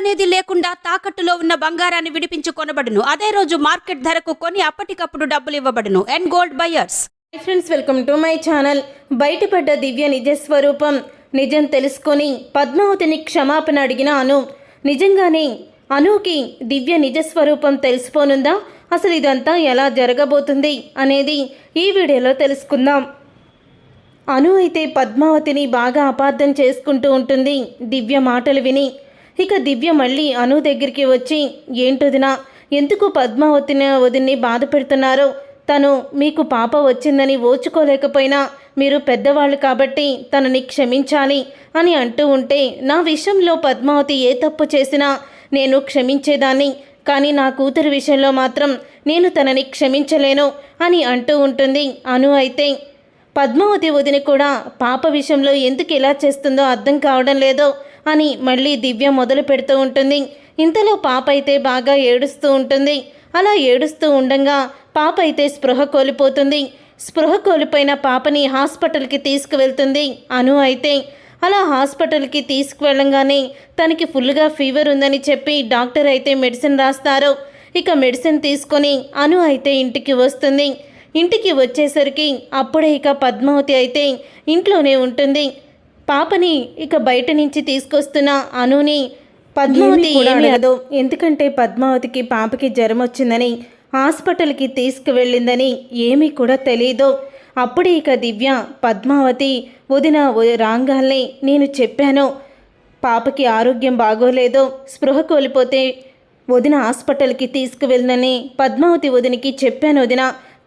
అనేది లేకుండా తాకట్టులో ఉన్న బంగారాన్ని విడిపించి కొనబడును. అదే రోజు మార్కెట్ ధరకు కొని అప్పటికప్పుడు డబ్బులు ఇవ్వబడును. And gold buyers friends welcome to my channel బయటపడ్డ దివ్య నిజ స్వరూపం. నిజం తెలుసుకొని పద్మావతిని క్షమాపణ అడిగిన అను నిజంగానే అనుకి దివ్య నిజ స్వరూపం తెలిసిపోనుందా? అసలు ఇదంతా ఎలా జరగబోతుంది అనేది ఈ వీడియోలో తెలుసుకుందాం. అను అయితే పద్మావతిని బాగా అపార్థం చేసుకుంటూ ఉంటుంది. దివ్య మాటలు విని ఇక దివ్య మళ్ళీ అను దగ్గరికి వచ్చి ఏంటొదినా ఎందుకు పద్మావతిన వదిన్ని బాధ పెడుతున్నారో? తను మీకు పాప వచ్చిందని ఓచుకోలేకపోయినా మీరు పెద్దవాళ్ళు కాబట్టి తనని క్షమించాలి అని అంటూ ఉంటే నా విషయంలో పద్మావతి ఏ తప్పు చేసినా నేను క్షమించేదాన్ని కానీ నా కూతురు విషయంలో మాత్రం నేను తనని క్షమించలేను అని అంటూ ఉంటుంది అను అయితే. పద్మావతి వదిన కూడా పాప విషయంలో ఎందుకు ఇలా చేస్తుందో అర్థం కావడం లేదో అని మళ్ళీ దివ్య మొదలు పెడుతూ ఉంటుంది. ఇంతలో పాప అయితే బాగా ఏడుస్తూ ఉంటుంది. అలా ఏడుస్తూ ఉండగా పాప అయితే స్పృహ కోల్పోతుంది. స్పృహ కోల్పోయిన పాపని హాస్పిటల్కి తీసుకువెళ్తుంది అను అయితే. అలా హాస్పిటల్కి తీసుకువెళ్ళంగానే తనకి ఫుల్గా ఫీవర్ ఉందని చెప్పి డాక్టర్ అయితే మెడిసిన్ రాస్తారు. ఇక మెడిసిన్ తీసుకొని అను అయితే ఇంటికి వస్తుంది. ఇంటికి వచ్చేసరికి అప్పుడే ఇక పద్మావతి అయితే ఇంట్లోనే ఉంటుంది. పాపని ఇక బయట నుంచి తీసుకొస్తున్న అనుని పద్మావతి ఏమీ అడగదు. ఎందుకంటే పద్మావతికి పాపకి జ్వరం వచ్చిందని హాస్పిటల్కి తీసుకువెళ్ళిందని ఏమీ కూడా తెలియదు అప్పుడే ఇక దివ్య పద్మావతి వదిన రాగాల్ని నేను చెప్పాను. పాపకి ఆరోగ్యం బాగోలేదు. స్పృహ కోల్పోతే వదిన హాస్పిటల్కి తీసుకువెళ్ళనని పద్మావతి వదినికి చెప్పాను వదిన.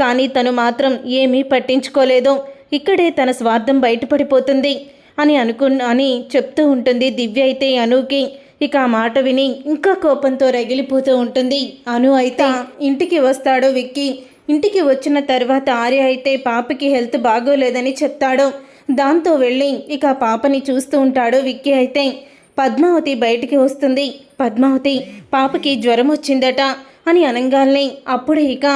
కానీ తను మాత్రం ఏమీ పట్టించుకోలేదు. ఇక్కడే తన స్వార్థం బయటపడిపోతుంది. అని అనుకు అని చెప్తూ ఉంటుంది. దివ్య అయితే అనుకి ఇక ఆ మాట విని ఇంకా కోపంతో రగిలిపోతూ ఉంటుంది. అను అయితే ఇంటికి వస్తాడు విక్కీ. ఇంటికి వచ్చిన తర్వాత ఆర్య అయితే పాపకి హెల్త్ బాగోలేదని చెప్తాడు. దాంతో వెళ్ళి ఇక పాపని చూస్తూ ఉంటాడు విక్కీ అయితే. పద్మావతి బయటికి వస్తుంది. పద్మావతి పాపకి జ్వరం వచ్చిందట అని అనగానే అప్పుడే ఇక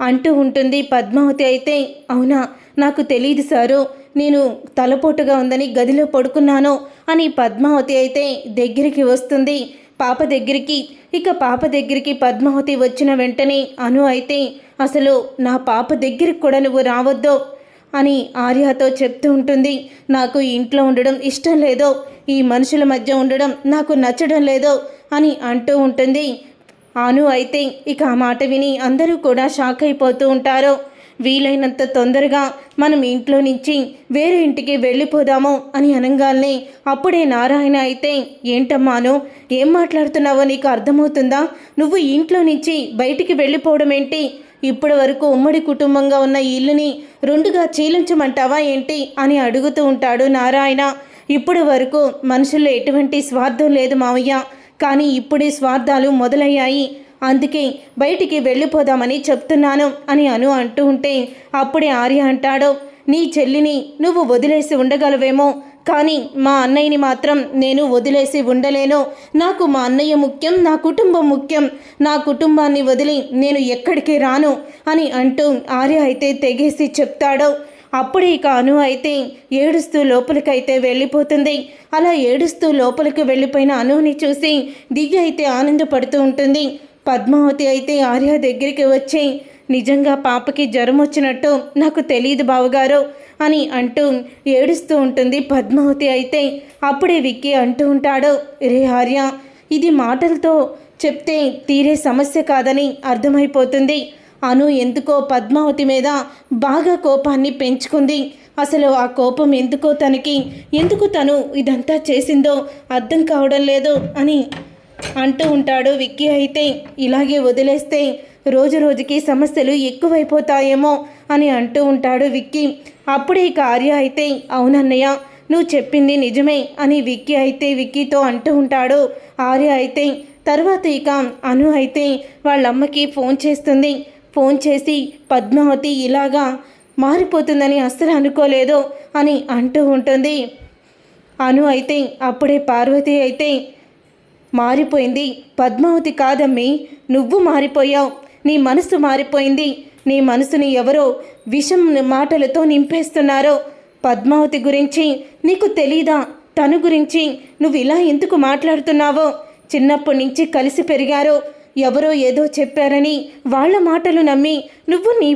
అంటూ ఉంటుంది పద్మావతి అయితే అవునా నాకు తెలియదు సారు. నేను తలపోటుగా ఉందని గదిలో పడుకున్నాను అని పద్మావతి అయితే దగ్గరికి వస్తుంది. పాప దగ్గరికి ఇక పాప దగ్గరికి పద్మావతి వచ్చిన వెంటనే అను అయితే అసలు నా పాప దగ్గరికి కూడా నువ్వు రావద్దు అని ఆర్యతో చెప్తూ ఉంటుంది. నాకు ఇంట్లో ఉండడం ఇష్టం లేదో. ఈ మనుషుల మధ్య ఉండడం నాకు నచ్చడం లేదో అని అంటూ ఉంటుంది. అను అయితే ఇక ఆ మాట విని అందరూ కూడా షాక్ అయిపోతూ ఉంటారు. వీలైనంత తొందరగా మనం ఇంట్లో నుంచి వేరే ఇంటికి వెళ్ళిపోదాము అని అనగానే అప్పుడే నారాయణ అయితే ఏంటమ్మాను ఏం మాట్లాడుతున్నావో నీకు అర్థమవుతుందా? నువ్వు ఇంట్లో నుంచి బయటికి వెళ్ళిపోవడం ఏంటి? ఇప్పటి వరకు ఉమ్మడి కుటుంబంగా ఉన్న ఇల్లుని రెండుగా చీలించమంటావా ఏంటి? అని అడుగుతూ ఉంటాడు నారాయణ. ఇప్పటి వరకు మనుషుల్లో ఎటువంటి స్వార్థం లేదు మావయ్య. కానీ ఇప్పుడే స్వార్థాలు మొదలయ్యాయి. అందుకే బయటికి వెళ్ళిపోదామని చెప్తున్నాను అని అను అంటూ ఉంటే అప్పుడే ఆర్య అంటాడు నీ చెల్లిని నువ్వు వదిలేసి ఉండగలవేమో కానీ మా అన్నయ్యని మాత్రం నేను వదిలేసి ఉండలేను. నాకు మా అన్నయ్య ముఖ్యం నా కుటుంబం ముఖ్యం. నా కుటుంబాన్ని వదిలి నేను ఎక్కడికి రాను అని అంటూ ఆర్య అయితే తెగేసి చెప్తాడు. అప్పుడే ఇక అను అయితే ఏడుస్తూ లోపలికైతే వెళ్ళిపోతుంది. అలా ఏడుస్తూ లోపలికి వెళ్ళిపోయిన అనుని చూసి దివ్య అయితే ఆనందపడుతూ ఉంటుంది. పద్మావతి అయితే ఆర్య దగ్గరికి వచ్చి నిజంగా పాపకి జ్వరం వచ్చినట్టు నాకు తెలియదు బావగారు అని అంటూ ఏడుస్తూ ఉంటుంది పద్మావతి అయితే. అప్పుడే విక్కీ అంటూ ఉంటాడు రే ఆర్య ఇది మాటలతో చెప్తే తీరే సమస్య కాదని అర్థమైపోతుంది. అను ఎందుకో పద్మావతి మీద బాగా కోపాన్ని పెంచుకుంది. అసలు ఆ కోపం ఎందుకో తనకి ఎందుకు తను ఇదంతా చేసిందో అర్థం కావడం లేదు అని అంటూ ఉంటాడు. విక్కీ అయితే ఇలాగే వదిలేస్తే రోజు రోజుకి సమస్యలు ఎక్కువైపోతాయేమో అని అంటూ ఉంటాడు విక్కీ. అప్పుడే ఇక ఆర్య అయితే అవునన్నయ్య నువ్వు చెప్పింది నిజమే అని విక్కీ అయితే విక్కీతో అంటూ ఉంటాడు. ఆర్య అయితే తర్వాత ఇక అను అయితే వాళ్ళమ్మకి ఫోన్ చేస్తుంది. ఫోన్ చేసి పద్మావతి ఇలాగా మారిపోతుందని అస్సలు అనుకోలేదు అని అంటూ ఉంటుంది. అను అయితే అప్పుడే పార్వతి అయితే మారిపోయింది. పద్మావతి కాదమ్మి నువ్వు మారిపోయావు. నీ మనసు మారిపోయింది. నీ మనసుని ఎవరో విషం మాటలతో నింపేస్తున్నారో. పద్మావతి గురించి నీకు తెలీదా? తను గురించి నువ్వు ఇలా ఎందుకు మాట్లాడుతున్నావో? చిన్నప్పటి నుంచి కలిసి పెరిగారో ఎవరో ఏదో చెప్పారని వాళ్ళ మాటలు నమ్మి నువ్వు నీ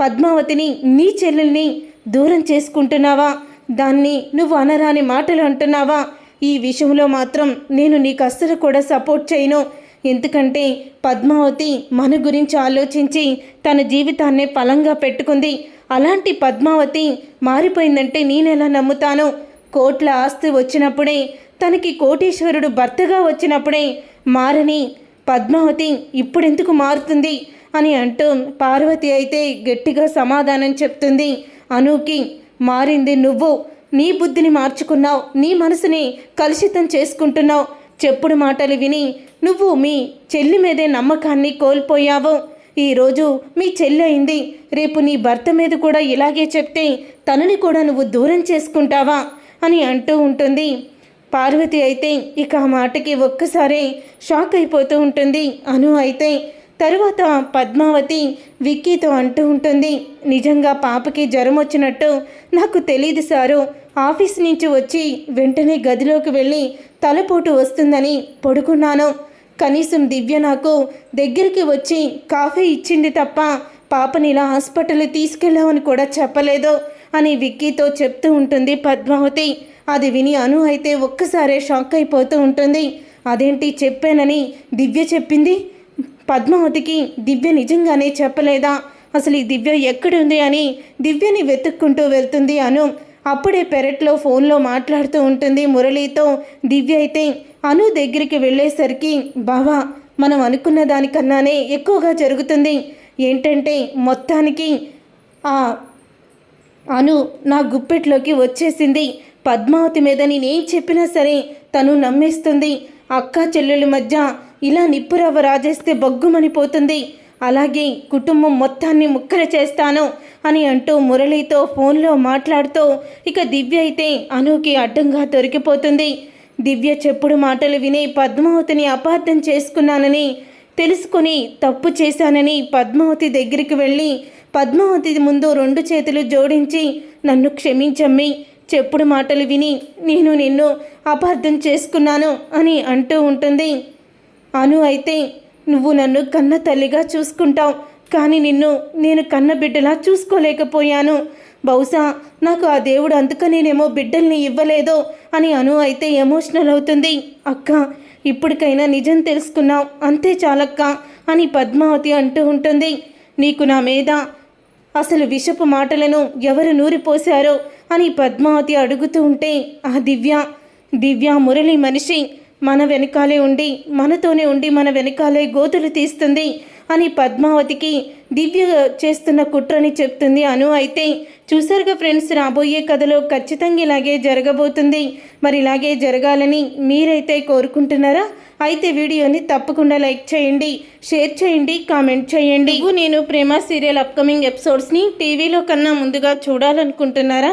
పద్మావతిని నీ చెల్లెల్ని దూరం చేసుకుంటున్నావా? దాన్ని నువ్వు అనరాని మాటలు అంటున్నావా? ఈ విషయంలో మాత్రం నేను నీకు అస్సలు కూడా సపోర్ట్ చేయను. ఎందుకంటే పద్మావతి మన గురించి ఆలోచించి తన జీవితాన్నే ఫలంగా పెట్టుకుంది. అలాంటి పద్మావతి మారిపోయిందంటే నేనెలా నమ్ముతాను? కోట్ల ఆస్తి వచ్చినప్పుడే తనకి కోటీశ్వరుడు భర్తగా వచ్చినప్పుడే మారని పద్మావతి ఇప్పుడెందుకు మారుతుంది? అని అంటూ పార్వతి అయితే గట్టిగా సమాధానం చెప్తుంది. అనుకి మారింది నువ్వు. నీ బుద్ధిని మార్చుకున్నావు నీ మనసుని కలుషితం చేసుకుంటున్నావు. చెప్పుడు మాటలు విని నువ్వు మీ చెల్లి మీదే నమ్మకాన్ని కోల్పోయావు. ఈరోజు మీ చెల్లి అయింది. రేపు నీ భర్త మీద కూడా ఇలాగే చెప్తే తనని కూడా నువ్వు దూరం చేసుకుంటావా అని అంటూ ఉంటుంది. పార్వతి అయితే ఇక ఆ మాటకి ఒక్కసారి షాక్ అయిపోతూ ఉంటుంది. అను అయితే తరువాత పద్మావతి విక్కీతో అంటూ ఉంటుంది నిజంగా పాపకి జ్వరం వచ్చినట్టు నాకు తెలియదు సారు. ఆఫీస్ నుంచి వచ్చి వెంటనే గదిలోకి వెళ్ళి తలపోటు వస్తుందని పడుకున్నాను. కనీసం దివ్య నాకు దగ్గరికి వచ్చి కాఫీ ఇచ్చింది తప్ప పాపని ఇలా హాస్పిటల్ తీసుకెళ్ళామని కూడా చెప్పలేదు అని విక్కీతో చెప్తూ ఉంటుంది పద్మావతి. అది విని అను అయితే ఒక్కసారే షాక్ అయిపోతూ ఉంటుంది. అదేంటి చెప్పానని దివ్య చెప్పింది? పద్మావతికి దివ్య నిజంగానే చెప్పలేదా? అసలు ఈ దివ్య ఎక్కడుంది అని దివ్యని వెతుక్కుంటూ వెళ్తుంది అను. అప్పుడే పెరట్లో ఫోన్లో మాట్లాడుతూ ఉంటుంది మురళీతో. దివ్య అయితే అను దగ్గరికి వెళ్ళేసరికి బావా మనం అనుకున్న దానికన్నానే ఎక్కువగా జరుగుతుంది. ఏంటంటే మొత్తానికి ఆ అను నా గుప్పెట్లోకి వచ్చేసింది. పద్మావతి మీద నేనేం చెప్పినా సరే తను నమ్మేస్తుంది. అక్క చెల్లెల మధ్య ఇలా నిప్పురవ్వ రాజేస్తే బొగ్గుమనిపోతుంది. అలాగే కుటుంబం మొత్తాన్ని ముక్కలు చేస్తాను అని అంటూ మురళితో ఫోన్లో మాట్లాడుతూ ఇక దివ్య అయితే అనుకి అడ్డంగా దొరికిపోతుంది. దివ్య చెప్పుడు మాటలు విని పద్మావతిని అపార్థం చేసుకున్నానని తెలుసుకొని తప్పు చేశానని పద్మావతి దగ్గరికి వెళ్ళి పద్మావతి ముందు రెండు చేతులు జోడించి నన్ను క్షమించమ్మి. చెప్పుడు మాటలు విని నేను నిన్ను అపార్థం చేసుకున్నాను అని అంటూ ఉంటుంది. అను అయితే నువ్వు నన్ను కన్న తల్లిగా చూసుకుంటావు కానీ నిన్ను నేను కన్న బిడ్డలా చూసుకోలేకపోయాను. బహుశా నాకు ఆ దేవుడు అందుకనేనేమో బిడ్డల్ని ఇవ్వలేదో అని అను అయితే ఎమోషనల్ అవుతుంది. అక్క ఇప్పటికైనా నిజం తెలుసుకున్నావు అంతే చాలక్క అని పద్మావతి అంటూ ఉంటుంది. నీకు నా మీద అసలు విషపు మాటలను ఎవరు నూరిపోశారో అని పద్మావతి అడుగుతూ ఉంటే ఆ దివ్య దివ్య మురళి మనిషి మన వెనకాలే ఉండి మనతోనే ఉండి మన వెనకాలే గోతులు తీస్తుంది అని పద్మావతికి దివ్య చేస్తున్న కుట్రని చెప్తుంది అను అయితే చూసారుగా ఫ్రెండ్స్ రాబోయే కథలో ఖచ్చితంగా ఇలాగే జరగబోతుంది. మరి ఇలాగే జరగాలని మీరైతే కోరుకుంటున్నారా? అయితే వీడియోని తప్పకుండా లైక్ చేయండి షేర్ చేయండి కామెంట్ చేయండి. నేను ప్రేమ సీరియల్ అప్కమింగ్ ఎపిసోడ్స్ని టీవీలో కన్నా ముందుగా చూడాలనుకుంటున్నారా?